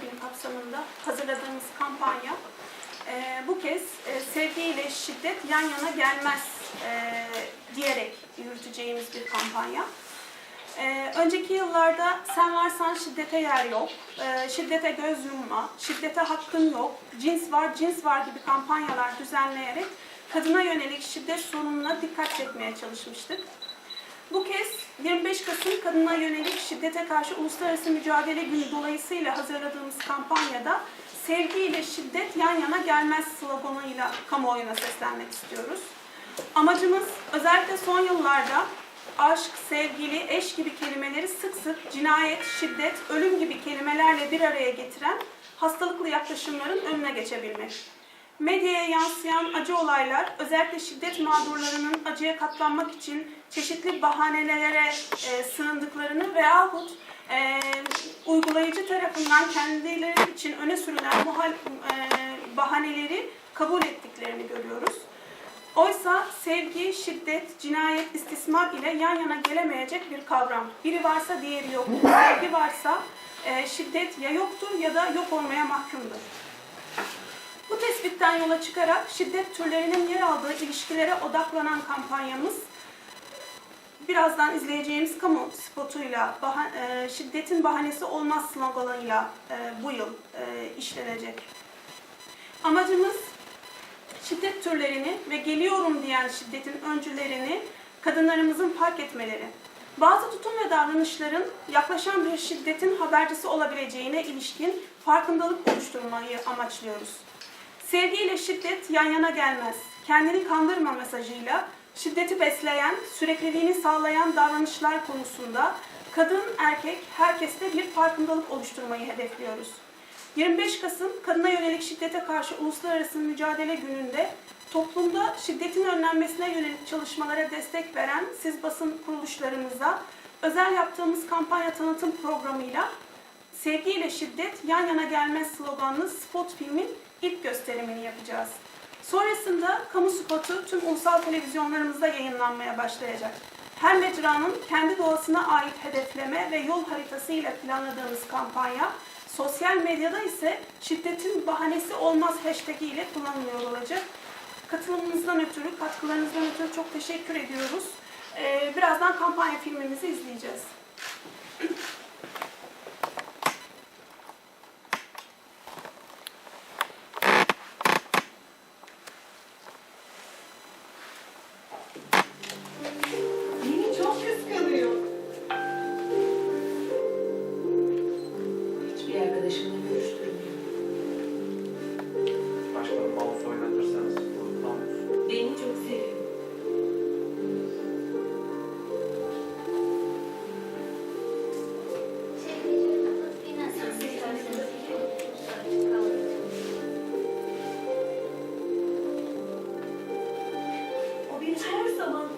Günü kapsamında hazırladığımız kampanya e, bu kez e, sevgi ile şiddet yan yana gelmez e, diyerek yürüteceğimiz bir kampanya. E, önceki yıllarda sen varsan şiddete yer yok, e, şiddete göz yumma, şiddete hakkın yok, cins var cins var gibi kampanyalar düzenleyerek kadına yönelik şiddet sorununa dikkat çekmeye çalışmıştık. Bu kez 25 Kasım Kadına Yönelik Şiddete Karşı Uluslararası Mücadele Günü dolayısıyla hazırladığımız kampanyada sevgi ile şiddet yan yana gelmez sloganıyla kamuoyuna seslenmek istiyoruz. Amacımız özellikle son yıllarda aşk, sevgili, eş gibi kelimeleri sık sık cinayet, şiddet, ölüm gibi kelimelerle bir araya getiren hastalıklı yaklaşımların önüne geçebilmek. Medyaya yansıyan acı olaylar özellikle şiddet mağdurlarının acıya katlanmak için çeşitli bahanelere e, sığındıklarını veyahut e, uygulayıcı tarafından kendileri için öne sürülen muhal, e, bahaneleri kabul ettiklerini görüyoruz. Oysa sevgi, şiddet, cinayet, istismar ile yan yana gelemeyecek bir kavram. Biri varsa diğeri yoktur. Sevgi varsa e, şiddet ya yoktur ya da yok olmaya mahkumdur. Bu tespitten yola çıkarak şiddet türlerinin yer aldığı ilişkilere odaklanan kampanyamız birazdan izleyeceğimiz kamu spotuyla baha- e, şiddetin bahanesi olmaz sloganıyla e, bu yıl e, işlenecek. Amacımız şiddet türlerini ve geliyorum diyen şiddetin öncülerini kadınlarımızın fark etmeleri. Bazı tutum ve davranışların yaklaşan bir şiddetin habercisi olabileceğine ilişkin farkındalık oluşturmayı amaçlıyoruz. Sevgi ile şiddet yan yana gelmez. Kendini kandırma mesajıyla şiddeti besleyen, sürekliliğini sağlayan davranışlar konusunda kadın, erkek, herkeste bir farkındalık oluşturmayı hedefliyoruz. 25 Kasım Kadına Yönelik Şiddete Karşı Uluslararası Mücadele Günü'nde toplumda şiddetin önlenmesine yönelik çalışmalara destek veren siz basın kuruluşlarımıza özel yaptığımız kampanya tanıtım programıyla Sevgi ile şiddet yan yana gelmez sloganlı spot filmin ilk gösterimini yapacağız. Sonrasında kamu spotu tüm ulusal televizyonlarımızda yayınlanmaya başlayacak. Her mecranın kendi doğasına ait hedefleme ve yol haritası ile planladığımız kampanya, sosyal medyada ise şiddetin bahanesi olmaz hashtag ile kullanılıyor olacak. Katılımınızdan ötürü, katkılarınızdan ötürü çok teşekkür ediyoruz. Ee, birazdan kampanya filmimizi izleyeceğiz. Zaman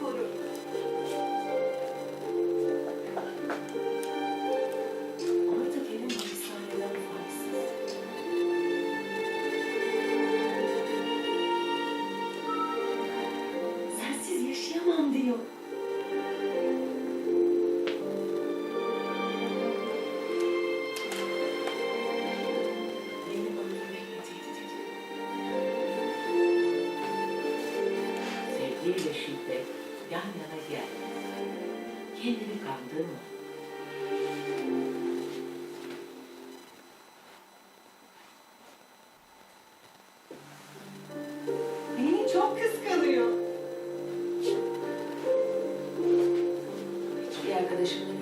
Sevgiyle şiddet yan yana gelmez. Kendini kandırma. Beni çok kıskanıyor. Hiçbir arkadaşımla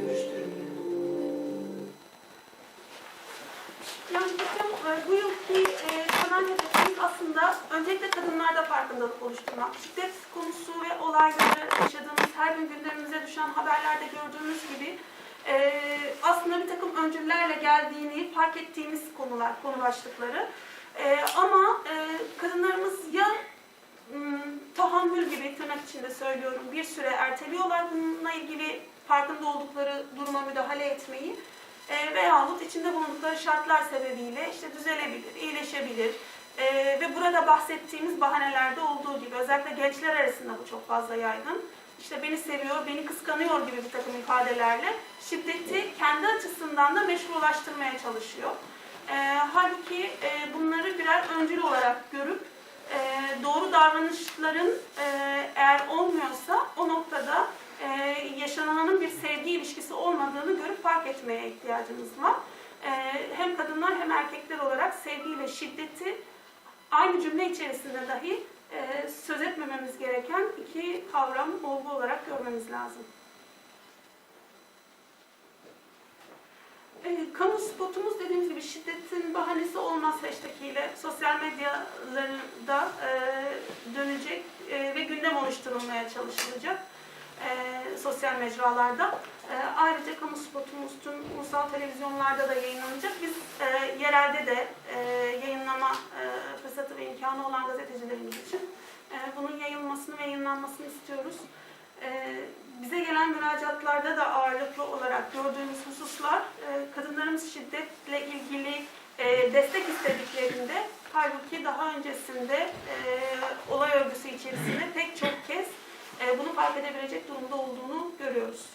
öncelikle kadınlarda farkındalık oluşturmak. Şiddet konusu ve olayları yaşadığımız, her gün gündemimize düşen haberlerde gördüğümüz gibi e, aslında bir takım öncüllerle geldiğini fark ettiğimiz konular, konu başlıkları. E, ama e, kadınlarımız ya tahammül gibi tırnak içinde söylüyorum bir süre erteliyorlar bununla ilgili farkında oldukları duruma müdahale etmeyi e, veyahut içinde bulundukları şartlar sebebiyle işte düzelebilir, iyileşebilir. E, ve burada bahsettiğimiz bahanelerde olduğu gibi özellikle gençler arasında bu çok fazla yaygın. İşte beni seviyor, beni kıskanıyor gibi bir takım ifadelerle şiddeti kendi açısından da meşrulaştırmaya çalışıyor. E, E, halbuki e, bunları birer öncül olarak görüp e, doğru davranışların e, eğer olmuyorsa o noktada e, yaşananın bir sevgi ilişkisi olmadığını görüp fark etmeye ihtiyacımız var. E, hem kadınlar hem erkekler olarak sevgiyle şiddeti aynı cümle içerisinde dahi e, söz etmememiz gereken iki kavram, olgu olarak görmemiz lazım. E, kamu spotumuz dediğimiz gibi şiddetin bahanesi olmaz hashtag ile sosyal medyalarında e, dönecek e, ve gündem oluşturulmaya çalışılacak e, sosyal mecralarda. E, ayrıca kamu ulusal televizyonlarda da yayınlanacak. Biz e, yerelde de e, yayınlama e, fırsatı ve imkanı olan gazetecilerimiz için e, bunun yayılmasını ve yayınlanmasını istiyoruz. E, bize gelen müracaatlarda da ağırlıklı olarak gördüğümüz hususlar e, kadınlarımız şiddetle ilgili e, destek istediklerinde halbuki daha öncesinde e, olay örgüsü içerisinde pek çok kez e, bunu fark edebilecek durumda olduğunu görüyoruz.